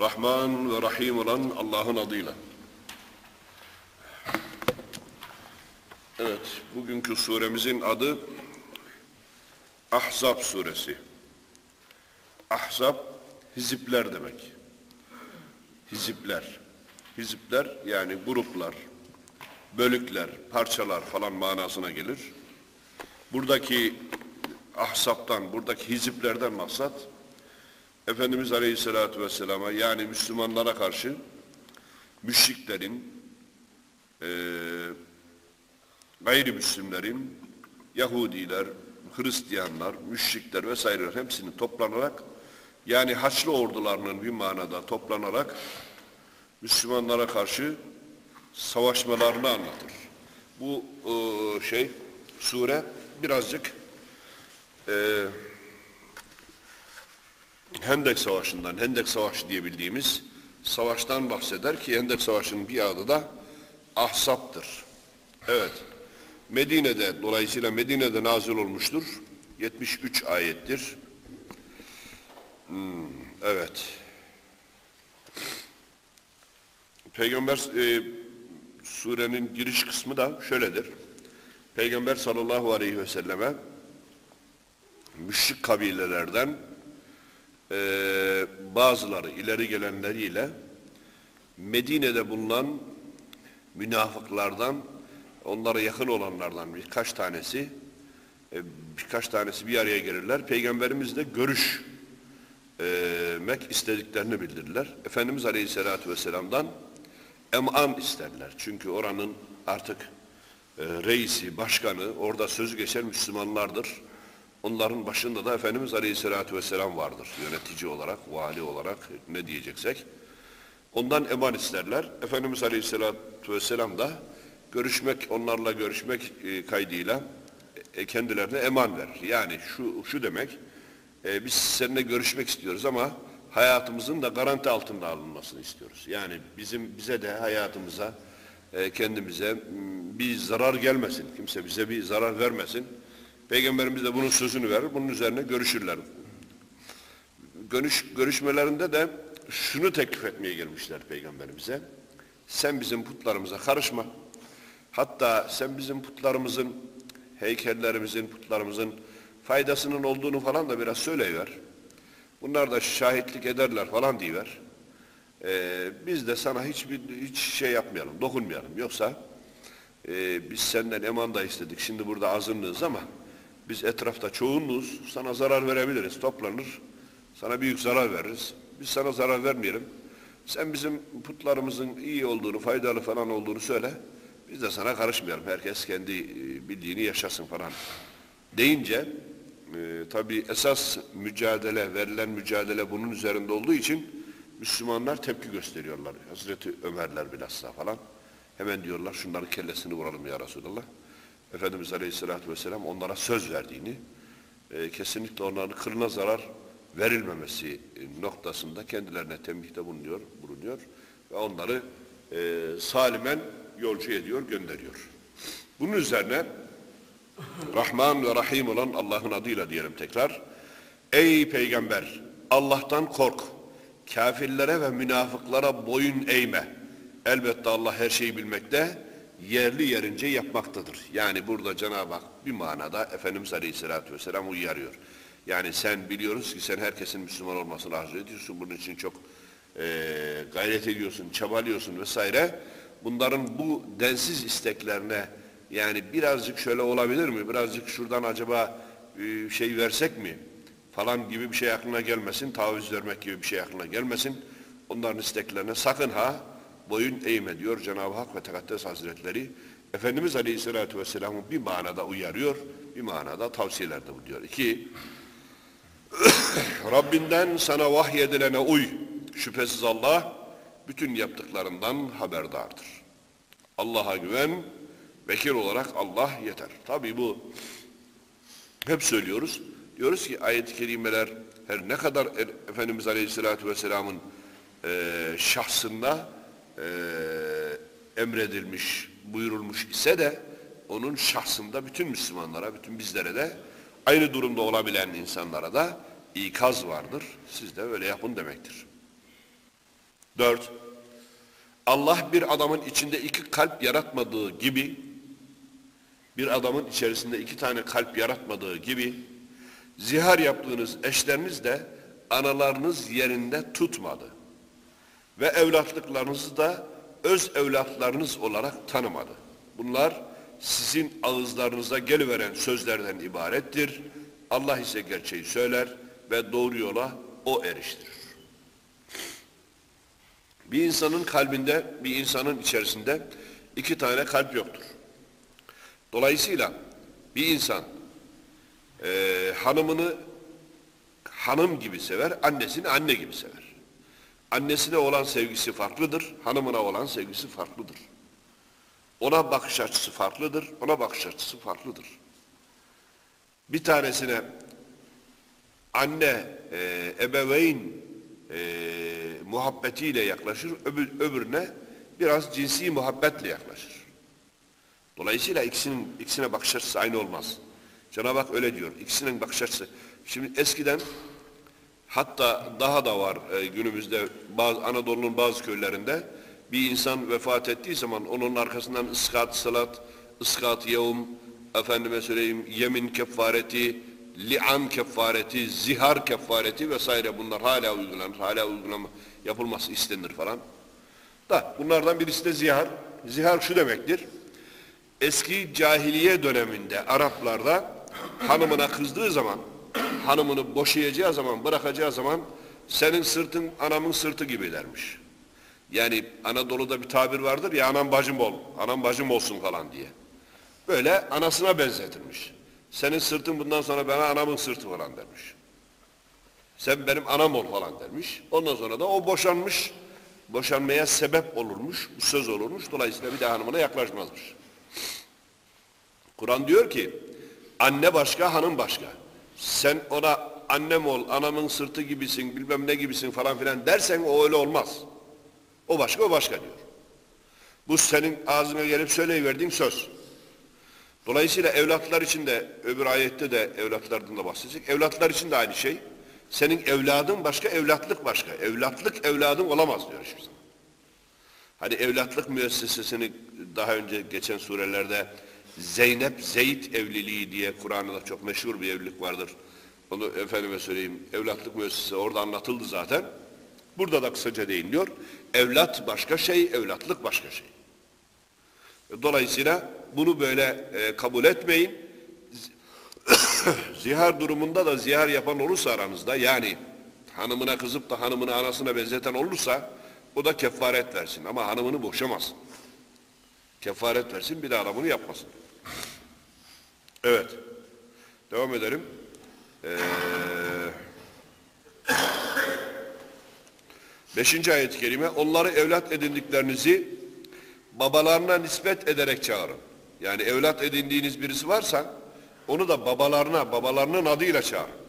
Rahman ve Rahim olan Allah'ın adıyla. Evet, bugünkü suremizin adı Ahzab suresi. Ahzab, hizipler demek. Hizipler. Hizipler yani gruplar, bölükler, parçalar falan manasına gelir. Buradaki ahsaptan, buradaki hiziplerden maksat Efendimiz Aleyhisselatü Vesselam'a yani Müslümanlara karşı müşriklerin, e, gayrimüslimlerin, Yahudiler, Hristiyanlar, müşrikler vesaireler hepsini toplanarak yani Haçlı ordularının bir manada toplanarak Müslümanlara karşı savaşmalarını anlatır. Bu e, şey sure birazcık e, Hendek Savaşı'ndan, Hendek Savaşı diye bildiğimiz savaştan bahseder ki Hendek Savaşı'nın bir adı da Ahsap'tır. Evet. Medine'de, dolayısıyla Medine'de nazil olmuştur. 73 ayettir. Hmm, evet. Peygamber e, surenin giriş kısmı da şöyledir. Peygamber sallallahu aleyhi ve selleme müşrik kabilelerden e, bazıları ileri gelenleriyle Medine'de bulunan münafıklardan onlara yakın olanlardan birkaç tanesi e, birkaç tanesi bir araya gelirler. Peygamberimizle görüşmek istediklerini bildirirler. Efendimiz Aleyhisselatü Vesselam'dan eman isterler. Çünkü oranın artık e, reisi, başkanı, orada söz geçen Müslümanlardır. Onların başında da Efendimiz Aleyhisselatü Vesselam vardır. Yönetici olarak, vali olarak ne diyeceksek. Ondan eman isterler. Efendimiz Aleyhisselatü Vesselam da görüşmek, onlarla görüşmek e, kaydıyla e, kendilerine eman verir. Yani şu, şu demek, e, biz seninle görüşmek istiyoruz ama hayatımızın da garanti altında alınmasını istiyoruz. Yani bizim bize de hayatımıza, kendimize bir zarar gelmesin. Kimse bize bir zarar vermesin. Peygamberimiz de bunun sözünü verir. Bunun üzerine görüşürler. Görüş, görüşmelerinde de şunu teklif etmeye gelmişler Peygamberimize. Sen bizim putlarımıza karışma. Hatta sen bizim putlarımızın, heykellerimizin, putlarımızın faydasının olduğunu falan da biraz söyleyiver. Bunlar da şahitlik ederler falan diyiver. Ee, biz de sana hiçbir hiç şey yapmayalım, dokunmayalım. Yoksa e, biz senden eman da istedik. Şimdi burada azınlığız ama biz etrafta çoğunluğuz. Sana zarar verebiliriz. Toplanır. Sana büyük zarar veririz. Biz sana zarar vermeyelim. Sen bizim putlarımızın iyi olduğunu, faydalı falan olduğunu söyle. Biz de sana karışmayalım. Herkes kendi e, bildiğini yaşasın falan. Deyince e, tabi esas mücadele, verilen mücadele bunun üzerinde olduğu için Müslümanlar tepki gösteriyorlar. Hazreti Ömerler bilhassa falan. Hemen diyorlar şunların kellesini vuralım ya Resulallah. Efendimiz Aleyhisselatü Vesselam onlara söz verdiğini, e, kesinlikle onların kılına zarar verilmemesi noktasında kendilerine tembihte bulunuyor, bulunuyor ve onları e, salimen yolcu ediyor, gönderiyor. Bunun üzerine Rahman ve Rahim olan Allah'ın adıyla diyelim tekrar. Ey peygamber Allah'tan kork. Kafirlere ve münafıklara boyun eğme. Elbette Allah her şeyi bilmekte, yerli yerince yapmaktadır. Yani burada Cenab-ı Hak bir manada Efendimiz Aleyhisselatü Vesselam uyarıyor. Yani sen biliyoruz ki sen herkesin Müslüman olmasını arzu ediyorsun. Bunun için çok e, gayret ediyorsun, çabalıyorsun vesaire. Bunların bu densiz isteklerine yani birazcık şöyle olabilir mi? Birazcık şuradan acaba e, şey versek mi? Falan gibi bir şey aklına gelmesin. Taviz vermek gibi bir şey aklına gelmesin. Onların isteklerine sakın ha boyun eğme diyor Cenab-ı Hak ve Tekaddes Hazretleri. Efendimiz Aleyhisselatü Vesselam'ı bir manada uyarıyor, bir manada tavsiyelerde bulunuyor. İki, Rabbinden sana vahyedilene uy. Şüphesiz Allah bütün yaptıklarından haberdardır. Allah'a güven, bekir olarak Allah yeter. Tabi bu hep söylüyoruz. Diyoruz ki ayet-i kerimeler her ne kadar Efendimiz Aleyhisselatü Vesselam'ın e, şahsında e, emredilmiş, buyurulmuş ise de onun şahsında bütün Müslümanlara, bütün bizlere de aynı durumda olabilen insanlara da ikaz vardır. Siz de öyle yapın demektir. Dört, Allah bir adamın içinde iki kalp yaratmadığı gibi, bir adamın içerisinde iki tane kalp yaratmadığı gibi, zihar yaptığınız eşleriniz de analarınız yerinde tutmadı. Ve evlatlıklarınızı da öz evlatlarınız olarak tanımadı. Bunlar sizin ağızlarınıza geliveren sözlerden ibarettir. Allah ise gerçeği söyler ve doğru yola o eriştirir. Bir insanın kalbinde, bir insanın içerisinde iki tane kalp yoktur. Dolayısıyla bir insan e, hanımını hanım gibi sever, annesini anne gibi sever. Annesine olan sevgisi farklıdır, hanımına olan sevgisi farklıdır. Ona bakış açısı farklıdır, ona bakış açısı farklıdır. Bir tanesine anne, e, ebeveyn e, muhabbetiyle yaklaşır, öbür, öbürüne biraz cinsi muhabbetle yaklaşır. Dolayısıyla ikisinin, ikisine bakış açısı aynı olmaz. Cenab-ı Hak öyle diyor, ikisinin bakış açısı. Şimdi eskiden hatta daha da var e, günümüzde bazı Anadolu'nun bazı köylerinde bir insan vefat ettiği zaman onun arkasından ıskat salat, ıskat yevm, efendime söyleyeyim yemin kefareti, li'an kefareti, zihar kefareti vesaire bunlar hala uygulanır, hala uygulama yapılması istenir falan. Da bunlardan birisi de zihar. Zihar şu demektir. Eski cahiliye döneminde Araplarda hanımına kızdığı zaman, hanımını boşayacağı zaman, bırakacağı zaman senin sırtın anamın sırtı gibi dermiş. Yani Anadolu'da bir tabir vardır ya anam bacım ol, anam bacım olsun falan diye. Böyle anasına benzetilmiş. Senin sırtın bundan sonra bana anamın sırtı falan dermiş. Sen benim anam ol falan dermiş. Ondan sonra da o boşanmış, boşanmaya sebep olurmuş, söz olurmuş. Dolayısıyla bir daha hanımına yaklaşmazmış. Kur'an diyor ki, anne başka, hanım başka. Sen ona annem ol, anamın sırtı gibisin, bilmem ne gibisin falan filan dersen o öyle olmaz. O başka, o başka diyor. Bu senin ağzına gelip söyleyiverdiğin söz. Dolayısıyla evlatlar için de, öbür ayette de evlatlardan da bahsedecek. Evlatlar için de aynı şey. Senin evladın başka, evlatlık başka. Evlatlık evladın olamaz diyor hiçbir. Hani evlatlık müessesesini daha önce geçen surelerde Zeynep Zeyd evliliği diye Kur'an'da çok meşhur bir evlilik vardır. Onu efendime söyleyeyim evlatlık müessesesi orada anlatıldı zaten. Burada da kısaca değiniliyor. Evlat başka şey, evlatlık başka şey. Dolayısıyla bunu böyle e, kabul etmeyin. zihar durumunda da zihar yapan olursa aranızda yani hanımına kızıp da hanımını anasına benzeten olursa o da kefaret versin ama hanımını boşamasın. Kefaret versin bir daha da bunu yapmasın. Evet. Devam edelim. Ee, beşinci ayet-i kerime onları evlat edindiklerinizi babalarına nispet ederek çağırın. Yani evlat edindiğiniz birisi varsa onu da babalarına, babalarının adıyla çağırın.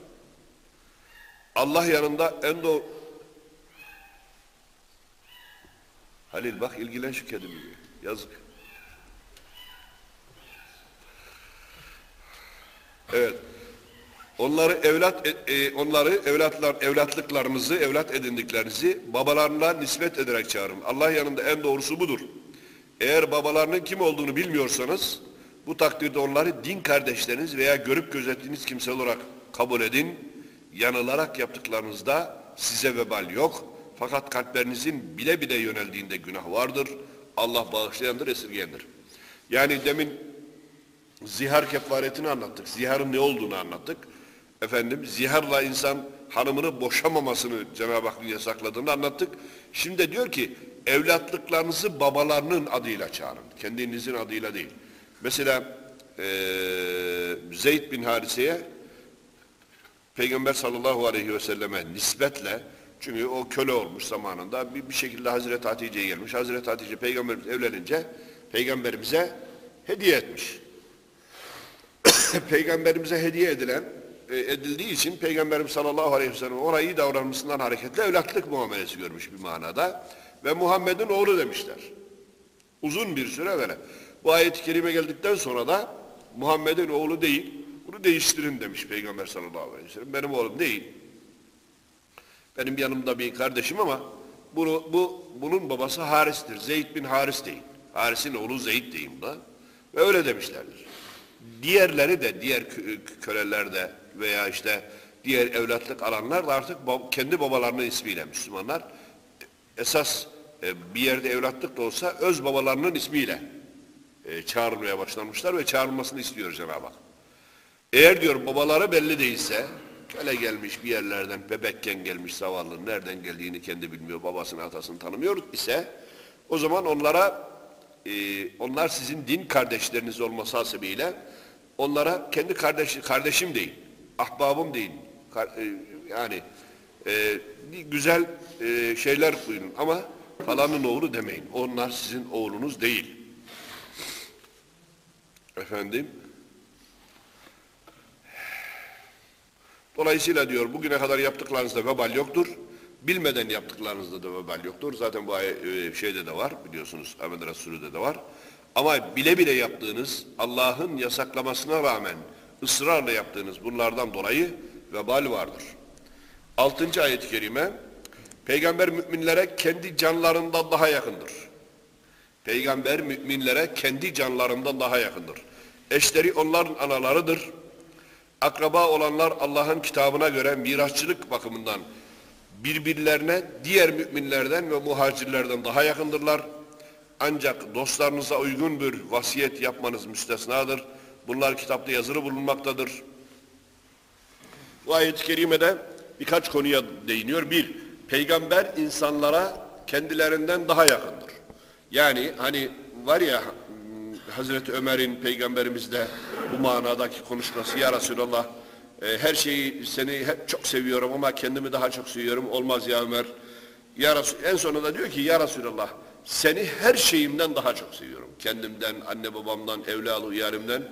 Allah yanında en doğru... Halil bak ilgilen şu kedimi. Yazık. Evet. Onları evlat e, e, onları evlatlar evlatlıklarınızı, evlat edindiklerinizi babalarına nispet ederek çağırın. Allah yanında en doğrusu budur. Eğer babalarının kim olduğunu bilmiyorsanız bu takdirde onları din kardeşleriniz veya görüp gözettiğiniz kimse olarak kabul edin. Yanılarak yaptıklarınızda size vebal yok. Fakat kalplerinizin bile bile yöneldiğinde günah vardır. Allah bağışlayandır, esirgeyendir. Yani demin zihar kefaretini anlattık. Ziharın ne olduğunu anlattık. Efendim ziharla insan hanımını boşamamasını Cenab-ı Hakk'ın yasakladığını anlattık. Şimdi diyor ki evlatlıklarınızı babalarının adıyla çağırın. Kendinizin adıyla değil. Mesela e, Zeyd bin Harise'ye Peygamber sallallahu aleyhi ve selleme nispetle çünkü o köle olmuş zamanında bir, bir şekilde Hazreti Hatice'ye gelmiş. Hazreti Hatice peygamberimiz evlenince peygamberimize hediye etmiş. peygamberimize hediye edilen e, edildiği için Peygamberimiz sallallahu aleyhi ve sellem ona iyi davranmasından hareketle evlatlık muamelesi görmüş bir manada. Ve Muhammed'in oğlu demişler. Uzun bir süre böyle. Bu ayet-i kerime geldikten sonra da Muhammed'in oğlu değil, bunu değiştirin demiş Peygamber sallallahu aleyhi ve sellem. Benim oğlum değil. Benim yanımda bir kardeşim ama Bunu, bu, bunun babası Haris'tir. Zeyd bin Haris deyin. Haris'in oğlu Zeyd deyin da. Ve öyle demişlerdir. Diğerleri de, diğer kö- köleler de veya işte diğer evlatlık alanlar da artık kendi babalarının ismiyle Müslümanlar. Esas e, bir yerde evlatlık da olsa öz babalarının ismiyle e, çağrılmaya başlamışlar ve çağrılmasını istiyor Cenab-ı Hak. Eğer diyor babaları belli değilse, köle gelmiş bir yerlerden, bebekken gelmiş zavallı, nereden geldiğini kendi bilmiyor, babasını atasını tanımıyor ise, o zaman onlara, e, onlar sizin din kardeşleriniz olması hasebiyle, onlara kendi kardeş, kardeşim deyin, ahbabım deyin, Kar- e, yani e, güzel e, şeyler buyurun ama falanın oğlu demeyin, onlar sizin oğlunuz değil. Efendim, Dolayısıyla diyor bugüne kadar yaptıklarınızda vebal yoktur. Bilmeden yaptıklarınızda da vebal yoktur. Zaten bu e, şeyde de var biliyorsunuz Ahmet Resulü'de de var. Ama bile bile yaptığınız Allah'ın yasaklamasına rağmen ısrarla yaptığınız bunlardan dolayı vebal vardır. Altıncı ayet-i kerime Peygamber müminlere kendi canlarından daha yakındır. Peygamber müminlere kendi canlarından daha yakındır. Eşleri onların analarıdır. Akraba olanlar Allah'ın kitabına göre mirasçılık bakımından birbirlerine diğer müminlerden ve muhacirlerden daha yakındırlar. Ancak dostlarınıza uygun bir vasiyet yapmanız müstesnadır. Bunlar kitapta yazılı bulunmaktadır. Bu ayet-i kerimede birkaç konuya değiniyor. Bir, peygamber insanlara kendilerinden daha yakındır. Yani hani var ya Hazreti Ömer'in peygamberimizde bu manadaki konuşması ya Resulallah e, her şeyi seni hep çok seviyorum ama kendimi daha çok seviyorum olmaz ya Ömer. Ya Resul, en sonunda diyor ki ya Resulallah seni her şeyimden daha çok seviyorum. Kendimden, anne babamdan, evladı yarimden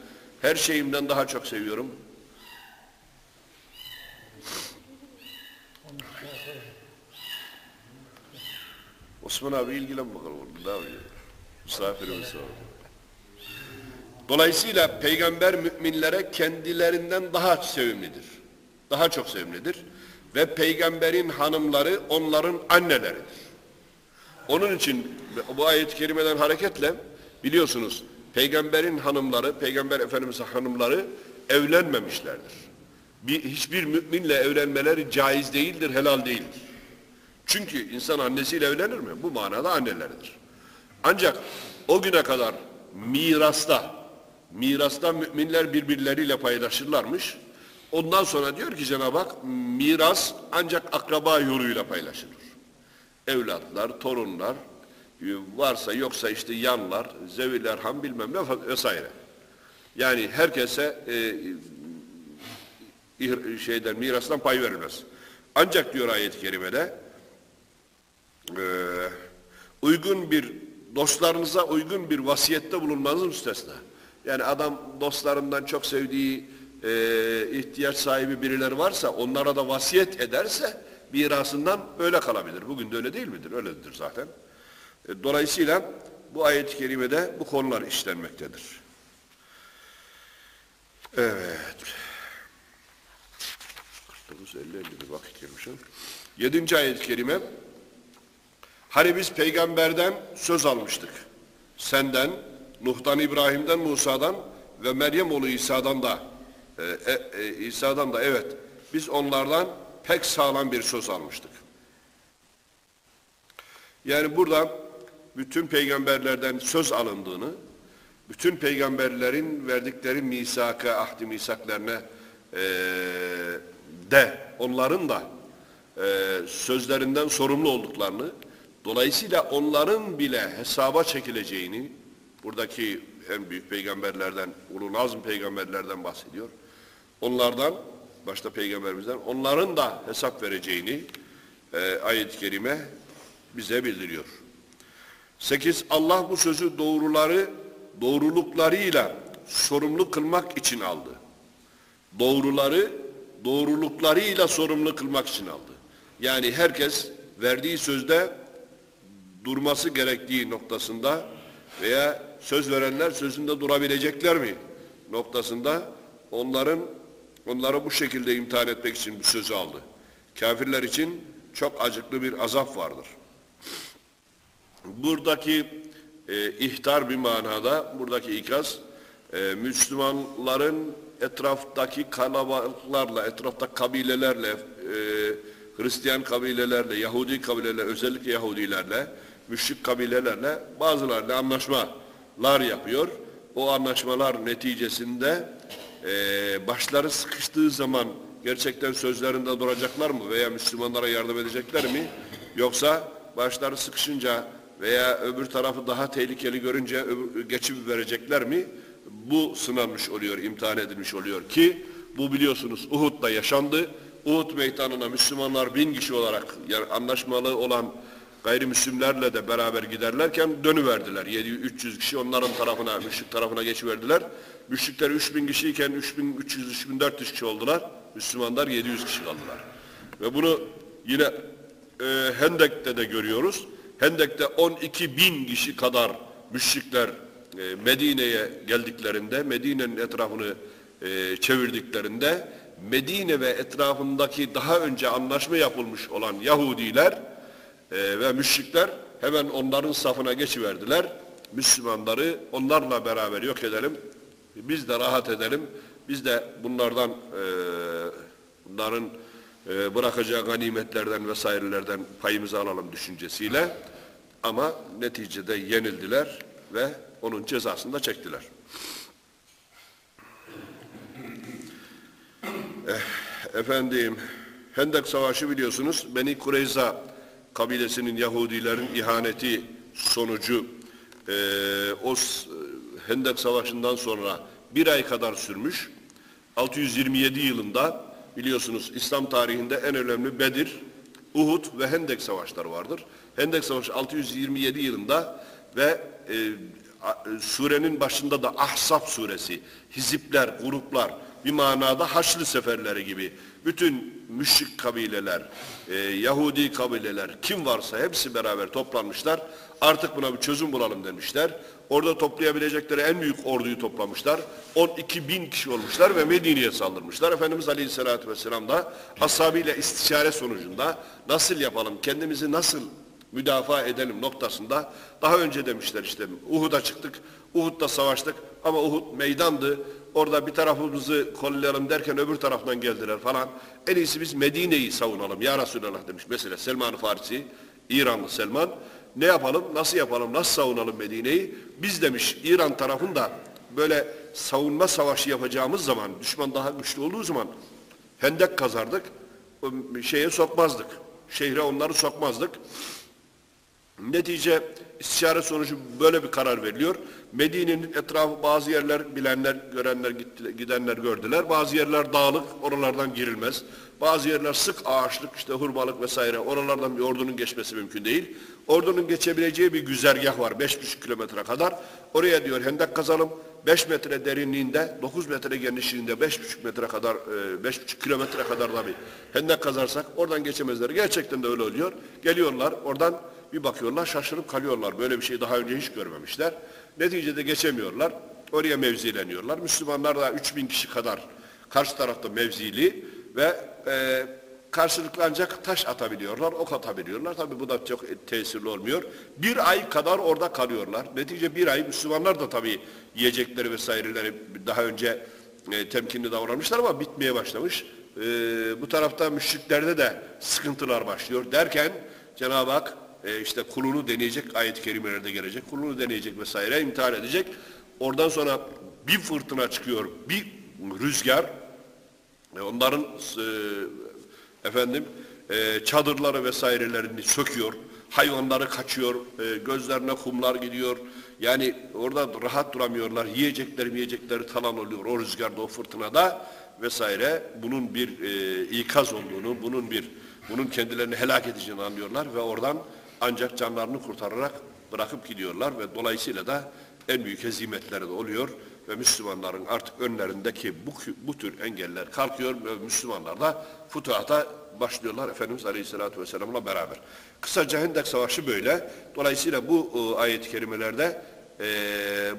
her şeyimden daha çok seviyorum. Osman abi ilgilen bakalım. Ne yapıyor? Misafirimiz var. Dolayısıyla peygamber müminlere kendilerinden daha sevimlidir. Daha çok sevimlidir. Ve peygamberin hanımları onların anneleridir. Onun için bu ayet-i kerimeden hareketle biliyorsunuz peygamberin hanımları, peygamber efendimizin hanımları evlenmemişlerdir. Bir, hiçbir müminle evlenmeleri caiz değildir, helal değildir. Çünkü insan annesiyle evlenir mi? Bu manada anneleridir. Ancak o güne kadar mirasta, mirasta müminler birbirleriyle paylaşırlarmış. Ondan sonra diyor ki Cenab-ı Hak miras ancak akraba yoluyla paylaşılır. Evlatlar, torunlar, varsa yoksa işte yanlar, zeviler, ham bilmem ne vesaire. Yani herkese e, şeyden mirastan pay verilmez. Ancak diyor ayet-i kerimede e, uygun bir dostlarınıza uygun bir vasiyette bulunmanız müstesna. Yani adam dostlarından çok sevdiği e, ihtiyaç sahibi birileri varsa onlara da vasiyet ederse mirasından öyle kalabilir. Bugün de öyle değil midir? Öyledir zaten. E, dolayısıyla bu ayet-i kerimede bu konular işlenmektedir. Evet. 49 50 50 bir vakit girmişim. Yedinci ayet-i kerime Hani biz peygamberden söz almıştık. Senden, Nuh'tan, İbrahim'den, Musa'dan ve Meryem oğlu İsa'dan da e, e, e, İsa'dan da evet biz onlardan pek sağlam bir söz almıştık. Yani burada bütün peygamberlerden söz alındığını, bütün peygamberlerin verdikleri misaka, ahdi misaklarına e, de onların da e, sözlerinden sorumlu olduklarını, dolayısıyla onların bile hesaba çekileceğini, buradaki en büyük peygamberlerden, ulul azm peygamberlerden bahsediyor. Onlardan, başta peygamberimizden, onların da hesap vereceğini e, ayet-i kerime bize bildiriyor. 8. Allah bu sözü doğruları, doğruluklarıyla sorumlu kılmak için aldı. Doğruları, doğruluklarıyla sorumlu kılmak için aldı. Yani herkes verdiği sözde durması gerektiği noktasında veya söz verenler sözünde durabilecekler mi noktasında onların onları bu şekilde imtihan etmek için bu sözü aldı. Kafirler için çok acıklı bir azap vardır. buradaki e, ihtar bir manada, buradaki ikaz, e, Müslümanların etraftaki kalabalıklarla, etraftaki kabilelerle, e, Hristiyan kabilelerle, Yahudi kabilelerle, özellikle Yahudilerle, müşrik kabilelerle bazılarıyla anlaşmalar yapıyor. O anlaşmalar neticesinde e, başları sıkıştığı zaman gerçekten sözlerinde duracaklar mı veya Müslümanlara yardım edecekler mi? Yoksa başları sıkışınca veya öbür tarafı daha tehlikeli görünce geçip verecekler mi? Bu sınanmış oluyor, imtihan edilmiş oluyor ki bu biliyorsunuz Uhud'da yaşandı. Uhud meydanına Müslümanlar bin kişi olarak yani anlaşmalı olan gayrimüslimlerle de beraber giderlerken dönüverdiler. 700-300 kişi onların tarafına, müşrik tarafına geçiverdiler. Müşrikler 3000 kişiyken 3300-3400 kişi oldular. Müslümanlar 700 kişi kaldılar. Ve bunu yine e, Hendek'te de görüyoruz. Hendek'te 12 bin kişi kadar müşrikler e, Medine'ye geldiklerinde, Medine'nin etrafını e, çevirdiklerinde Medine ve etrafındaki daha önce anlaşma yapılmış olan Yahudiler e, ve müşrikler hemen onların safına geçiverdiler. Müslümanları onlarla beraber yok edelim, biz de rahat edelim, biz de bunlardan e, bunların e, bırakacağı ganimetlerden vesairelerden payımızı alalım düşüncesiyle ama neticede yenildiler ve onun cezasını da çektiler. Eh, efendim, Hendek Savaşı biliyorsunuz Beni Kureyza kabilesinin Yahudilerin ihaneti sonucu e, o Hendek Savaşı'ndan sonra bir ay kadar sürmüş. 627 yılında biliyorsunuz İslam tarihinde en önemli Bedir, Uhud ve Hendek Savaşları vardır. Hendek Savaşı 627 yılında ve e, surenin başında da Ahzab suresi, hizipler, gruplar bir manada Haçlı seferleri gibi bütün müşrik kabileler, e, Yahudi kabileler kim varsa hepsi beraber toplanmışlar. Artık buna bir çözüm bulalım demişler. Orada toplayabilecekleri en büyük orduyu toplamışlar. 12 bin kişi olmuşlar ve Medine'ye saldırmışlar. Efendimiz Aleyhisselatü Vesselam da ashabıyla istişare sonucunda nasıl yapalım, kendimizi nasıl müdafaa edelim noktasında daha önce demişler işte Uhud'a çıktık, Uhud'da savaştık ama Uhud meydandı. Orada bir tarafımızı kollayalım derken öbür taraftan geldiler falan. En iyisi biz Medine'yi savunalım ya Resulallah demiş. Mesela Selman Farisi, İranlı Selman. Ne yapalım, nasıl yapalım, nasıl savunalım Medine'yi? Biz demiş İran tarafında böyle savunma savaşı yapacağımız zaman, düşman daha güçlü olduğu zaman hendek kazardık, şeye sokmazdık. Şehre onları sokmazdık. Netice istişare sonucu böyle bir karar veriliyor. Medine'nin etrafı bazı yerler bilenler, görenler, gidenler gördüler. Bazı yerler dağlık, oralardan girilmez. Bazı yerler sık ağaçlık, işte hurbalık vesaire. Oralardan bir ordunun geçmesi mümkün değil. Ordunun geçebileceği bir güzergah var, 5,5 kilometre kadar. Oraya diyor hendek kazalım. 5 metre derinliğinde, 9 metre genişliğinde 5,5 metre kadar, 5,5 kilometre kadar da bir hendek kazarsak oradan geçemezler. Gerçekten de öyle oluyor. Geliyorlar oradan bir bakıyorlar şaşırıp kalıyorlar. Böyle bir şey daha önce hiç görmemişler. Neticede geçemiyorlar. Oraya mevzileniyorlar. Müslümanlar da 3000 kişi kadar karşı tarafta mevzili ve e, karşılıklı ancak taş atabiliyorlar, ok atabiliyorlar. Tabi bu da çok tesirli olmuyor. Bir ay kadar orada kalıyorlar. Netice bir ay Müslümanlar da tabi yiyecekleri vesaireleri daha önce e, temkinli davranmışlar ama bitmeye başlamış. E, bu tarafta müşriklerde de sıkıntılar başlıyor derken Cenab-ı Hak e, işte kulunu deneyecek ayet-i kerimelerde gelecek. Kulunu deneyecek vesaire imtihan edecek. Oradan sonra bir fırtına çıkıyor, bir rüzgar. E, onların e, efendim e, çadırları vesairelerini söküyor. Hayvanları kaçıyor, e, gözlerine kumlar gidiyor. Yani orada rahat duramıyorlar. Yiyecekleri yiyecekleri talan oluyor o rüzgarda, o fırtınada vesaire. Bunun bir e, ikaz olduğunu, bunun bir bunun kendilerini helak edeceğini anlıyorlar ve oradan ancak canlarını kurtararak bırakıp gidiyorlar ve dolayısıyla da en büyük hezimetleri de oluyor ve Müslümanların artık önlerindeki bu, bu tür engeller kalkıyor ve Müslümanlar da futuhata başlıyorlar Efendimiz Aleyhisselatü Vesselam'la beraber. Kısaca Hendek Savaşı böyle. Dolayısıyla bu e, ayet-i kerimelerde e,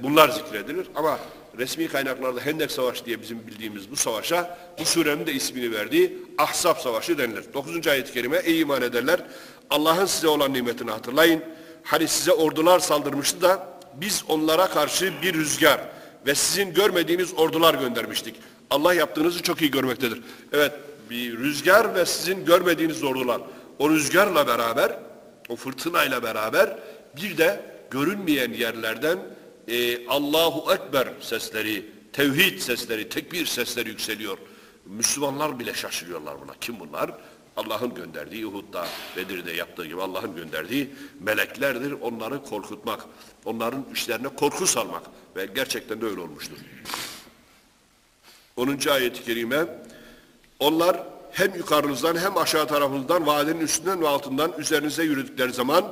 bunlar zikredilir ama resmi kaynaklarda Hendek Savaşı diye bizim bildiğimiz bu savaşa bu surenin de ismini verdiği Ahzab Savaşı denilir. 9. ayet-i kerime ey iman ederler Allah'ın size olan nimetini hatırlayın. hani size ordular saldırmıştı da biz onlara karşı bir rüzgar ve sizin görmediğiniz ordular göndermiştik. Allah yaptığınızı çok iyi görmektedir. Evet bir rüzgar ve sizin görmediğiniz ordular. O rüzgarla beraber, o fırtınayla beraber bir de görünmeyen yerlerden e, Allahu Ekber sesleri, tevhid sesleri, tekbir sesleri yükseliyor. Müslümanlar bile şaşırıyorlar buna. Kim bunlar? Allah'ın gönderdiği Uhud'da, Bedir'de yaptığı gibi Allah'ın gönderdiği meleklerdir. Onları korkutmak, onların işlerine korku salmak ve gerçekten de öyle olmuştur. 10. ayet-i kerime onlar hem yukarınızdan hem aşağı tarafınızdan vadinin üstünden ve altından üzerinize yürüdükleri zaman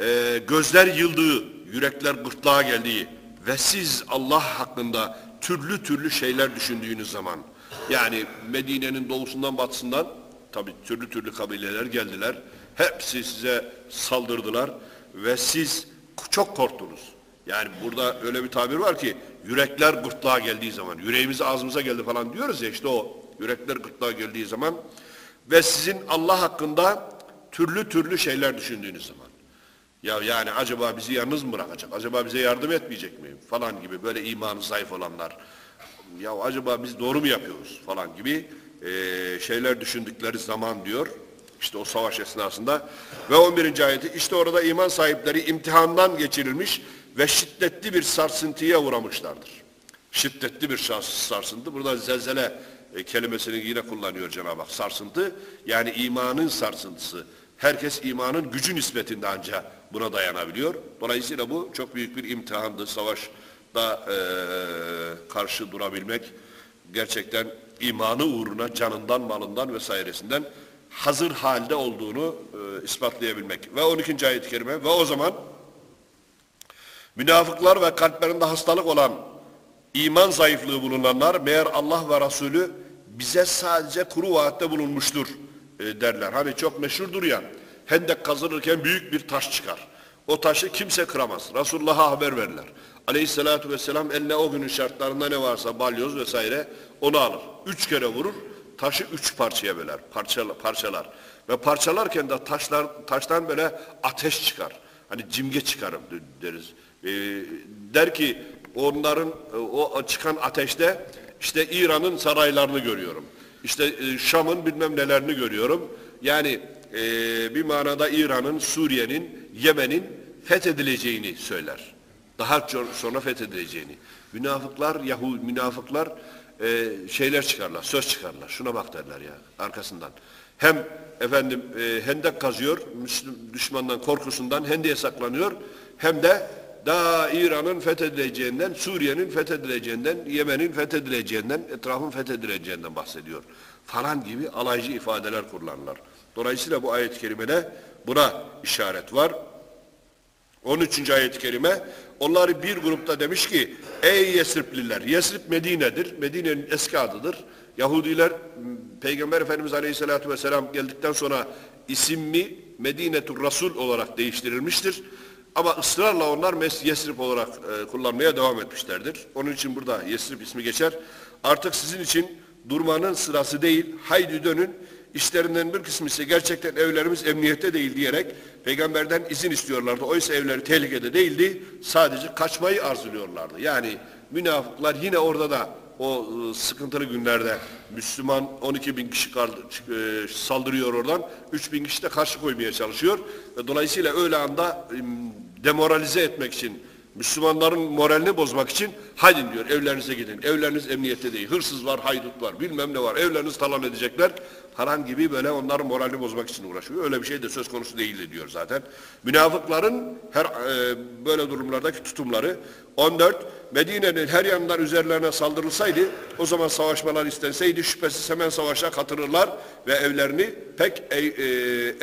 e, gözler yıldığı, yürekler gırtlağa geldiği ve siz Allah hakkında türlü türlü şeyler düşündüğünüz zaman yani Medine'nin doğusundan batısından tabi türlü türlü kabileler geldiler. Hepsi size saldırdılar ve siz çok korktunuz. Yani burada öyle bir tabir var ki yürekler gırtlağa geldiği zaman yüreğimiz ağzımıza geldi falan diyoruz ya işte o yürekler gırtlağa geldiği zaman ve sizin Allah hakkında türlü türlü şeyler düşündüğünüz zaman ya yani acaba bizi yalnız mı bırakacak? Acaba bize yardım etmeyecek mi? Falan gibi böyle imanı zayıf olanlar. Ya acaba biz doğru mu yapıyoruz? Falan gibi e, şeyler düşündükleri zaman diyor. İşte o savaş esnasında. Ve 11. ayeti işte orada iman sahipleri imtihandan geçirilmiş ve şiddetli bir sarsıntıya uğramışlardır. Şiddetli bir sarsıntı. Burada zelzele e, kelimesini yine kullanıyor Cenab-ı Hak. Sarsıntı yani imanın sarsıntısı. Herkes imanın gücü nispetinde ancak buna dayanabiliyor. Dolayısıyla bu çok büyük bir imtihandı. Savaşta e, karşı durabilmek gerçekten imanı uğruna canından, malından vesairesinden hazır halde olduğunu e, ispatlayabilmek. Ve 12. ayet-i kerime ve o zaman münafıklar ve kalplerinde hastalık olan iman zayıflığı bulunanlar meğer Allah ve Resulü bize sadece kuru vaatte bulunmuştur e, derler. Hani çok meşhurdur ya hendek kazılırken büyük bir taş çıkar. O taşı kimse kıramaz. Resulullah'a haber verirler. Aleyhissalatü vesselam eline o günün şartlarında ne varsa balyoz vesaire onu alır. Üç kere vurur. Taşı üç parçaya böler. Parçalar. parçalar. Ve parçalarken de taşlar, taştan böyle ateş çıkar. Hani cimge çıkarım deriz. Ee, der ki onların o çıkan ateşte işte İran'ın saraylarını görüyorum. İşte e, Şam'ın bilmem nelerini görüyorum. Yani e, bir manada İran'ın, Suriye'nin, Yemen'in fethedileceğini söyler. Daha sonra fethedileceğini. Münafıklar, Yahudi münafıklar e, şeyler çıkarlar, söz çıkarlar. Şuna bak derler ya arkasından. Hem efendim e, hendek kazıyor, Müslüm, düşmandan korkusundan hendeye saklanıyor. Hem de daha İran'ın fethedileceğinden, Suriye'nin fethedileceğinden, Yemen'in fethedileceğinden, etrafın fethedileceğinden bahsediyor. Falan gibi alaycı ifadeler kullanırlar. Dolayısıyla bu ayet-i kerimede buna işaret var. 13. ayet-i kerime onları bir grupta demiş ki ey Yesripliler Yesrib Medine'dir. Medine'nin eski adıdır. Yahudiler Peygamber Efendimiz Aleyhisselatü Vesselam geldikten sonra isimmi Medinetur Rasul olarak değiştirilmiştir. Ama ısrarla onlar Yesrib olarak e, kullanmaya devam etmişlerdir. Onun için burada Yesrib ismi geçer. Artık sizin için durmanın sırası değil. Haydi dönün. İşlerinden bir kısmı ise gerçekten evlerimiz emniyette değil diyerek peygamberden izin istiyorlardı. Oysa evleri tehlikede değildi. Sadece kaçmayı arzuluyorlardı. Yani münafıklar yine orada da o ıı, sıkıntılı günlerde Müslüman 12 bin kişi saldırıyor oradan. 3 bin kişi de karşı koymaya çalışıyor. Dolayısıyla öyle anda demoralize etmek için Müslümanların moralini bozmak için haydi diyor evlerinize gidin. Evleriniz emniyette değil. Hırsız var, haydut var, bilmem ne var. Evleriniz talan edecekler. Falan gibi böyle onların moralini bozmak için uğraşıyor. Öyle bir şey de söz konusu değildi diyor zaten. Münafıkların her e, böyle durumlardaki tutumları 14 Medine'nin her yanından üzerlerine saldırılsaydı o zaman savaşmalar istenseydi şüphesiz hemen savaşa katılırlar ve evlerini pek e, e,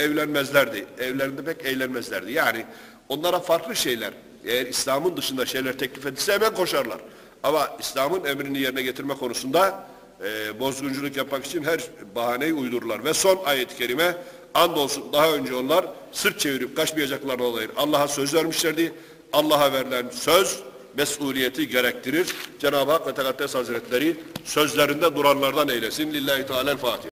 evlenmezlerdi. Evlerinde pek eğlenmezlerdi. Yani onlara farklı şeyler eğer İslam'ın dışında şeyler teklif edilse hemen koşarlar. Ama İslam'ın emrini yerine getirme konusunda e, bozgunculuk yapmak için her bahaneyi uydururlar. Ve son ayet-i kerime andolsun daha önce onlar sırt çevirip kaçmayacaklarına dair Allah'a söz vermişlerdi. Allah'a verilen söz mesuliyeti gerektirir. Cenab-ı Hak ve Tekaddes Hazretleri sözlerinde duranlardan eylesin. Lillahi Teala'l-Fatiha.